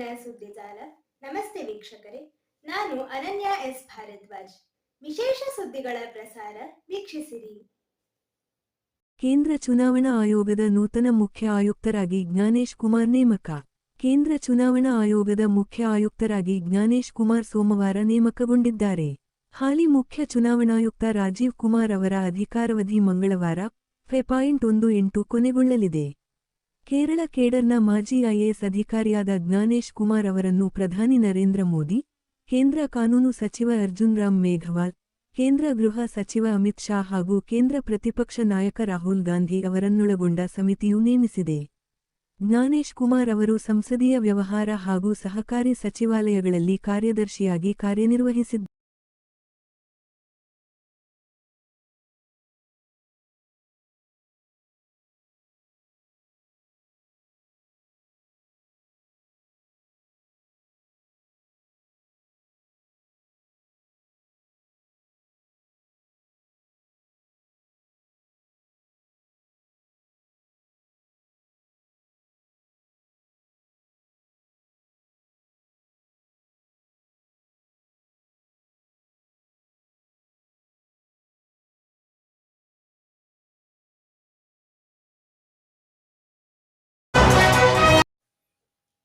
ಇಂದಿನ ಸುದ್ದಿಜಾಲ ನಮಸ್ತೆ ವೀಕ್ಷಕರೇ. ನಾನು ಅನನ್ಯ ಎಸ್ ಭಾರದ್ವಾಜ್. ವಿಶೇಷ ಸುದ್ದಿಗಳ ಪ್ರಸಾರ ವೀಕ್ಷಿಸಿರಿ. ಕೇಂದ್ರ ಚುನಾವಣಾ ಆಯೋಗದ ನೂತನ ಮುಖ್ಯ ಆಯುಕ್ತರಾಗಿ ಜ್ಞಾನೇಶ್ ಕುಮಾರ್ ನೇಮಕ. ಕೇಂದ್ರ ಚುನಾವಣಾ ಆಯೋಗದ ಮುಖ್ಯ ಆಯುಕ್ತರಾಗಿ ಜ್ಞಾನೇಶ್ ಕುಮಾರ್ ಸೋಮವಾರ ನೇಮಕಗೊಂಡಿದ್ದಾರೆ. ಹಾಲಿ ಮುಖ್ಯ ಚುನಾವಣಾಯುಕ್ತ ರಾಜೀವ್ ಕುಮಾರ್ ಅವರ ಅಧಿಕಾರವಧಿ ಮಂಗಳವಾರ, ಫೆ ಪಾಯಿಂಟ್ ಒಂದು ಎಂಟು ಕೊನೆಗೊಳ್ಳಲಿದೆ. ಕೇರಳ ಕೇಡರ್ನ ಮಾಜಿ ಐಎಎಸ್ ಅಧಿಕಾರಿಯಾದ ಜ್ಞಾನೇಶ್ ಕುಮಾರ್ ಅವರನ್ನು ಪ್ರಧಾನಿ ನರೇಂದ್ರ ಮೋದಿ, ಕೇಂದ್ರ ಕಾನೂನು ಸಚಿವ ಅರ್ಜುನ್ ರಾಮ್ ಮೇಘವಾಲ್, ಕೇಂದ್ರ ಗೃಹ ಸಚಿವ ಅಮಿತ್ ಶಾ ಹಾಗೂ ಕೇಂದ್ರ ಪ್ರತಿಪಕ್ಷ ನಾಯಕ ರಾಹುಲ್ ಗಾಂಧಿ ಅವರನ್ನೊಳಗೊಂಡ ಸಮಿತಿಯು ನೇಮಿಸಿದೆ. ಜ್ಞಾನೇಶ್ ಕುಮಾರ್ ಅವರು ಸಂಸದೀಯ ವ್ಯವಹಾರ ಹಾಗೂ ಸಹಕಾರಿ ಸಚಿವಾಲಯಗಳಲ್ಲಿ ಕಾರ್ಯದರ್ಶಿಯಾಗಿ ಕಾರ್ಯನಿರ್ವಹಿಸಿದ್ದಾರೆ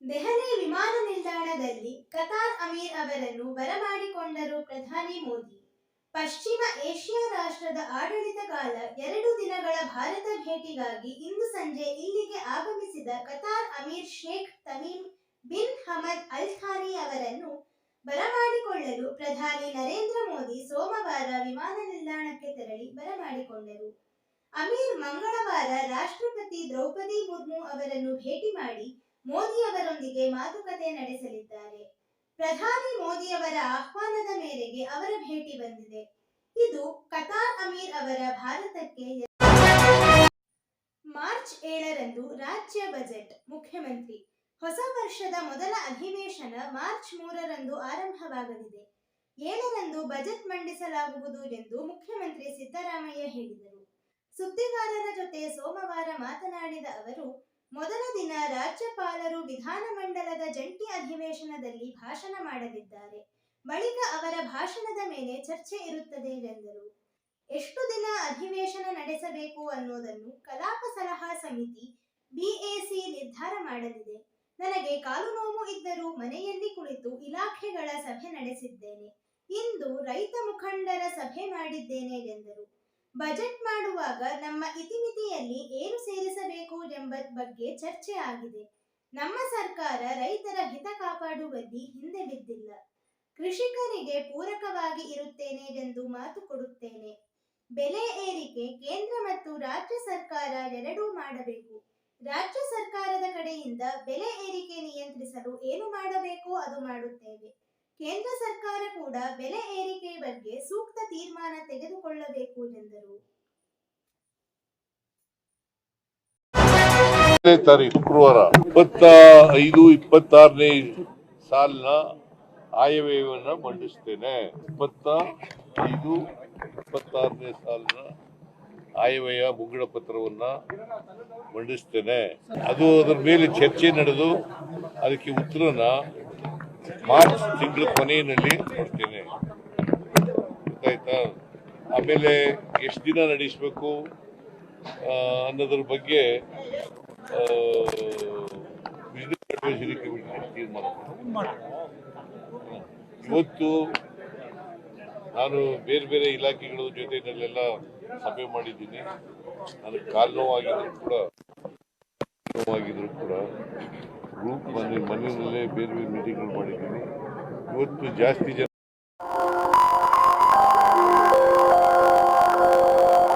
ದೆಹಲಿ ವಿಮಾನ ನಿಲ್ದಾಣದಲ್ಲಿ ಕತಾರ್ ಅಮೀರ್ ಅವರನ್ನು ಬರಮಾಡಿಕೊಂಡರು ಪ್ರಧಾನಿ ಮೋದಿ. ಪಶ್ಚಿಮ ಏಷ್ಯಾ ರಾಷ್ಟ್ರದ ಆಡಳಿತ ಕಾಲ ಎರಡು ದಿನಗಳ ಭಾರತ ಭೇಟಿಗಾಗಿ ಇಂದು ಸಂಜೆ ಇಲ್ಲಿಗೆ ಆಗಮಿಸಿದ Qatar amir Sheikh Tamim bin Hamad Al Thani ಅವರನ್ನು ಬರಮಾಡಿಕೊಳ್ಳಲು ಪ್ರಧಾನಿ ನರೇಂದ್ರ ಮೋದಿ ಸೋಮವಾರ ವಿಮಾನ ನಿಲ್ದಾಣಕ್ಕೆ ತೆರಳಿ ಬರಮಾಡಿಕೊಂಡರು. ಅಮೀರ್ ಮಂಗಳವಾರ ರಾಷ್ಟ್ರಪತಿ ದ್ರೌಪದಿ ಮುರ್ಮು ಅವರನ್ನು ಭೇಟಿ ಮಾಡಿ ಮೋದಿ ಅವರೊಂದಿಗೆ ಮಾತುಕತೆ ನಡೆಸಲಿದ್ದಾರೆ. ಪ್ರಧಾನಿ ಮೋದಿಯವರ ಆಹ್ವಾನದ ಮೇರೆಗೆ ಅವರ ಭೇಟಿ ಬಂದಿದೆ. ಇದು ಕತಾರ್ ಅಮೀರ್ ಅವರ ಭಾರತಕ್ಕೆ ಮಾರ್ಚ್ ಏಳರಂದು ರಾಜ್ಯ ಬಜೆಟ್, ಮುಖ್ಯಮಂತ್ರಿ. ಹೊಸ ವರ್ಷದ ಮೊದಲ ಅಧಿವೇಶನ ಮಾರ್ಚ್ ಮೂರರಂದು ಆರಂಭವಾಗಲಿದೆ. ಏಳರಂದು ಬಜೆಟ್ ಮಂಡಿಸಲಾಗುವುದು ಎಂದು ಮುಖ್ಯಮಂತ್ರಿ ಸಿದ್ದರಾಮಯ್ಯ ಹೇಳಿದರು. ಸುದ್ದಿಗಾರರ ಜೊತೆ ಸೋಮವಾರ ಮಾತನಾಡಿದ ಅವರು ಮೊದಲ ದಿನ ರಾಜ್ಯಪಾಲರು ವಿಧಾನಮಂಡಲದ ಜಂಟಿ ಅಧಿವೇಶನದಲ್ಲಿ ಭಾಷಣ ಮಾಡಲಿದ್ದಾರೆ. ಬಳಿಕ ಅವರ ಭಾಷಣದ ಮೇಲೆ ಚರ್ಚೆ ಇರುತ್ತದೆ ಎಂದರು. ಎಷ್ಟು ದಿನ ಅಧಿವೇಶನ ನಡೆಸಬೇಕು ಅನ್ನೋದನ್ನು ಕಲಾಪ ಸಲಹಾ ಸಮಿತಿ ಬಿಎಸಿ ನಿರ್ಧಾರ ಮಾಡಲಿದೆ. ನನಗೆ ಕಾಲು ನೋವು ಇದ್ದರೂ ಮನೆಯಲ್ಲಿ ಕುಳಿತು ಇಲಾಖೆಗಳ ಸಭೆ ನಡೆಸಿದ್ದೇನೆ. ಇಂದು ರೈತ ಮುಖಂಡರ ಸಭೆ ಮಾಡಿದ್ದೇನೆ ಎಂದರು. ಬಜೆಟ್ ಮಾಡುವಾಗ ನಮ್ಮ ಇತಿಮಿತಿಯಲ್ಲಿ ಏನು ಸೇರಿಸಬೇಕು ಎಂಬ ಬಗ್ಗೆ ಚರ್ಚೆ ಆಗಿದೆ. ನಮ್ಮ ಸರ್ಕಾರ ರೈತರ ಹಿತ ಕಾಪಾಡುವಲ್ಲಿ ಹಿಂದೆ ಬಿದ್ದಿಲ್ಲ. ಕೃಷಿಕರಿಗೆ ಪೂರಕವಾಗಿ ಇರುತ್ತೇನೆ ಎಂದು ಮಾತು ಕೊಡುತ್ತೇನೆ. ಬೆಲೆ ಏರಿಕೆ ಕೇಂದ್ರ ಮತ್ತು ರಾಜ್ಯ ಸರ್ಕಾರ ಎರಡೂ ಮಾಡಬೇಕು. ರಾಜ್ಯ ಸರ್ಕಾರದ ಕಡೆಯಿಂದ ಬೆಲೆ ಏರಿಕೆ ನಿಯಂತ್ರಿಸಲು ಏನು ಮಾಡಬೇಕೋ ಅದು ಮಾಡುತ್ತೇವೆ. ಕೇಂದ್ರ ಸರ್ಕಾರ ಕೂಡ ಬೆಲೆ ಏರಿಕೆ ಬಗ್ಗೆ ಸೂಕ್ತ ತೀರ್ಮಾನ ತೆಗೆದುಕೊಳ್ಳಬೇಕು ಎಂದರು. ತಾರೀಕು ಶುಕ್ರವಾರ ಇಪ್ಪತ್ತ ಐದು ಇಪ್ಪತ್ತಾರನೇ ಸಾಲಿನ ಆಯವ್ಯಯವನ್ನ ಮಂಡಿಸ್ತೇನೆ. ಇಪ್ಪತ್ತ ಐದು ಇಪ್ಪತ್ತಾರನೇ ಸಾಲಿನ ಆಯವ್ಯಯ ಮುಂಗಡ ಪತ್ರವನ್ನ ಮಂಡಿಸ್ತೇನೆ. ಅದು ಅದರ ಮೇಲೆ ಚರ್ಚೆ ನಡೆದು ಅದಕ್ಕೆ ಉತ್ತರನ ಮಾರ್ಚ್ ತಿಂಗಳ ಕೊನೆಯಲ್ಲಿ ಕೊಡ್ತೇನೆ. ಗೊತ್ತಾಯ್ತಾ? ಆಮೇಲೆ ಎಷ್ಟು ದಿನ ನಡೆಸಬೇಕು ಅನ್ನೋದ್ರ ಬಗ್ಗೆ ಇವತ್ತು ನಾನು ಬೇರೆ ಬೇರೆ ಇಲಾಖೆಗಳ ಜೊತೆನಲ್ಲೆಲ್ಲ ಸಭೆ ಮಾಡಿದ್ದೀನಿ. ನನಗೆ ಕಾಲು ನೋವಾಗಿದ್ರು ಕೂಡ ನೋವಾಗಿದ್ರು ಕೂಡ. ಗ್ರೂಪ್ ಮನೆ ಮನೆಯಲ್ಲೇ ಬೇರೆ ಬೇರೆ ಮೀಟಿಂಗ್ಗಳು ಮಾಡಿದ್ದೀನಿ. ಇವತ್ತು ಜಾಸ್ತಿ ಜನ